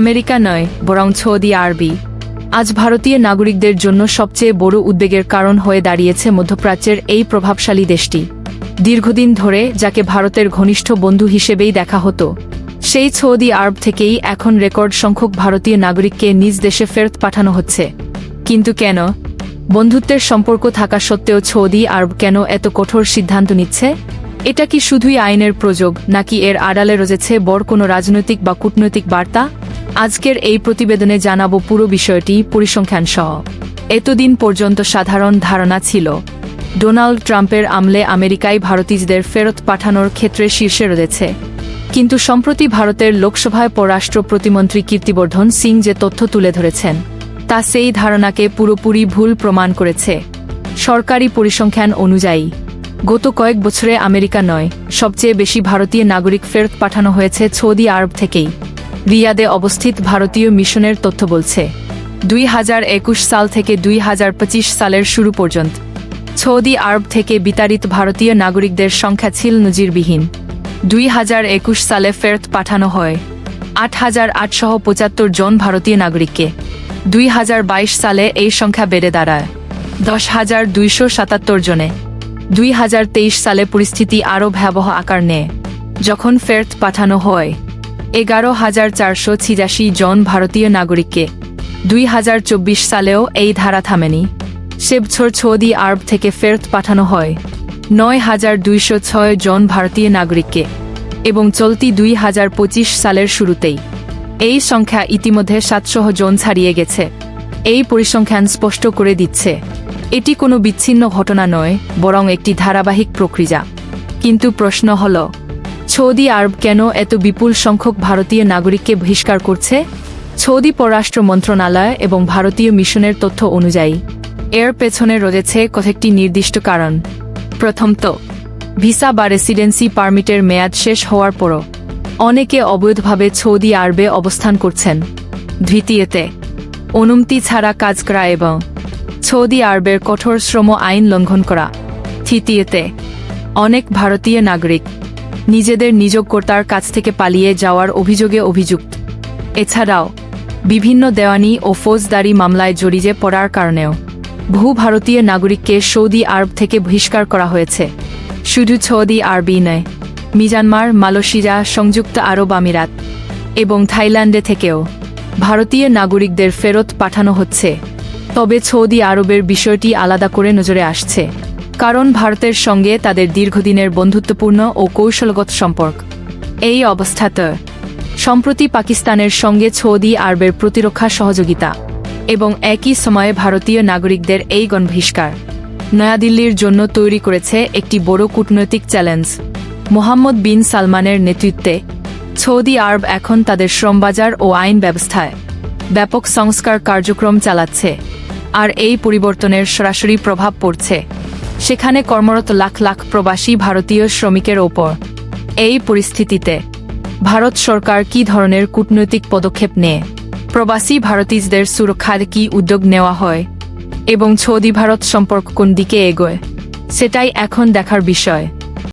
America নয়, বরং Saudi আরবি। আজ ভারতীয় নাগরিকদের জন্য সবচেয়ে বড় উদ্বেগের কারণ হয়ে দাঁড়িয়েছে মধ্যপ্রাচ্যের এই প্রভাবশালী দেশটি। দীর্ঘদিন ধরে যাকে ভারতের ঘনিষ্ঠ বন্ধু হিসেবেই দেখা হতো, সেই সৌদি আরব থেকেই এখন রেকর্ড সংখ্যক ভারতীয় নাগরিককে নিজ দেশে ফেরত পাঠানো হচ্ছে। কিন্তু কেন? বন্ধুত্বের সম্পর্ক থাকা সত্ত্বেও সৌদি আরব কেন এত কঠোর সিদ্ধান্ত নিচ্ছে? এটা কি শুধুই আইনের প্রযোগ, নাকি এর আড়ালে রয়েছে বড় কোনো রাজনৈতিক বা কূটনৈতিক বার্তা? আজকের এই প্রতিবেদনে জানাব পুরো বিষয়টি পরিসংখ্যান সহ। এতদিন পর্যন্ত সাধারণ ধারণা ছিল, ডোনাল্ড ট্রাম্পের আমলে আমেরিকায় ভারতীয়দের ফেরত পাঠানোর ক্ষেত্রে শীর্ষে রয়েছে। কিন্তু সম্প্রতি ভারতের লোকসভায় পররাষ্ট্র প্রতিমন্ত্রী কীর্তিবর্ধন সিং যে তথ্য তুলে ধরেছেন, তা সেই ধারণাকে পুরোপুরি ভুল প্রমাণ করেছে। সরকারি পরিসংখ্যান অনুযায়ী, গত কয়েক বছরে আমেরিকা নয়, সবচেয়ে বেশি ভারতীয় নাগরিক ফেরত পাঠানো হয়েছে সৌদি আরব থেকেই। রিয়াদে অবস্থিত ভারতীয় মিশনের তথ্য বলছে, দুই হাজার একুশ সাল থেকে দুই হাজার পঁচিশ সালের শুরু পর্যন্ত সৌদি আরব থেকে বিতাড়িত ভারতীয় নাগরিকদের সংখ্যা ছিল নজিরবিহীন। দুই হাজার একুশ সালে ফেরত পাঠানো হয় আট হাজার আটশো পঁচাত্তর জন ভারতীয় নাগরিককে। দুই হাজার বাইশ সালে এই সংখ্যা বেড়ে দাঁড়ায়, দশ হাজার দুইশো সাতাত্তর জনে। দুই হাজার তেইশ সালে পরিস্থিতি আরও ভয়াবহ আকার নেয়, যখন ফেরত পাঠানো হয়। এগারো হাজার চারশো ছিয়াশি জন ভারতীয় নাগরিককে। দুই হাজার চব্বিশ সালেও এই ধারা থামেনি। সে বছর সৌদি আরব থেকে ফেরত পাঠানো হয়। নয় হাজার দুইশো ছয় জন ভারতীয় নাগরিককে এবং চলতি দুই হাজার পঁচিশ সালের শুরুতেই। এই সংখ্যা ইতিমধ্যে সাতশো জন ছাড়িয়ে গেছে। এই পরিসংখ্যান স্পষ্ট করে দিচ্ছে, এটি কোনো বিচ্ছিন্ন ঘটনা নয়, বরং একটি ধারাবাহিক প্রক্রিয়া। কিন্তু প্রশ্ন হল সৌদি আরব কেন এত বিপুল সংখ্যক ভারতীয় নাগরিককে বহিষ্কার করছে? সৌদি পররাষ্ট্র মন্ত্রণালয় এবং ভারতীয় মিশনের তথ্য অনুযায়ী, এর পেছনে রয়েছে কয়েকটি নির্দিষ্ট কারণ। প্রথমত, ভিসা বা রেসিডেন্সি পারমিটের মেয়াদ শেষ হওয়ার পরও অনেকে অবৈধভাবে সৌদি আরবে অবস্থান করছেন। দ্বিতীয়তে, অনুমতি ছাড়া কাজ করা এবং সৌদি আরবের কঠোর শ্রম আইন লঙ্ঘন করা। তৃতীয়তে, অনেক ভারতীয় নাগরিক নিজেদের নিযোগকর্তার কাছ থেকে পালিয়ে যাওয়ার অভিযোগে অভিযুক্ত। এছাড়াও, বিভিন্ন দেওয়ানি ও ফৌজদারি মামলায় জড়িয়ে পড়ার কারণেও বহু ভারতীয় নাগরিককে সৌদি আরব থেকে বহিষ্কার করা হয়েছে। শুধু সৌদি আরবই নয় মিজানমার মালয়েশিয়া, সংযুক্ত আরব আমিরাত এবং থাইল্যান্ডে থেকেও ভারতীয় নাগরিকদের ফেরত পাঠানো হচ্ছে। তবে সৌদি আরবের বিষয়টি আলাদা করে নজরে আসছে। কারণ ভারতের সঙ্গে তাদের দীর্ঘদিনের বন্ধুত্বপূর্ণ ও কৌশলগত সম্পর্ক। এই অবস্থাতে, সম্প্রতি পাকিস্তানের সঙ্গে সৌদি আরবের প্রতিরক্ষা সহযোগিতা এবং একই সময়ে ভারতীয় নাগরিকদের এই গণবহিষ্কার নয়াদিল্লির জন্য তৈরি করেছে একটি বড় কূটনৈতিক চ্যালেঞ্জ। মোহাম্মদ বিন সালমানের নেতৃত্বে সৌদি আরব এখন তাদের শ্রমবাজার ও আইন ব্যবস্থায় ব্যাপক সংস্কার কার্যক্রম চালাচ্ছে, আর এই পরিবর্তনের সরাসরি প্রভাব পড়ছে সেখানে কর্মরত লাখ লাখ প্রবাসী ভারতীয় শ্রমিকের ওপর। এই পরিস্থিতিতে ভারত সরকার কি ধরনের কূটনৈতিক পদক্ষেপ নেয়? প্রবাসী ভারতীয়দের সুরক্ষার কি উদ্যোগ নেওয়া হয়? এবং ছৌদি ভারত সম্পর্ক কোন দিকে এগোয়? সেটাই এখন দেখার বিষয়।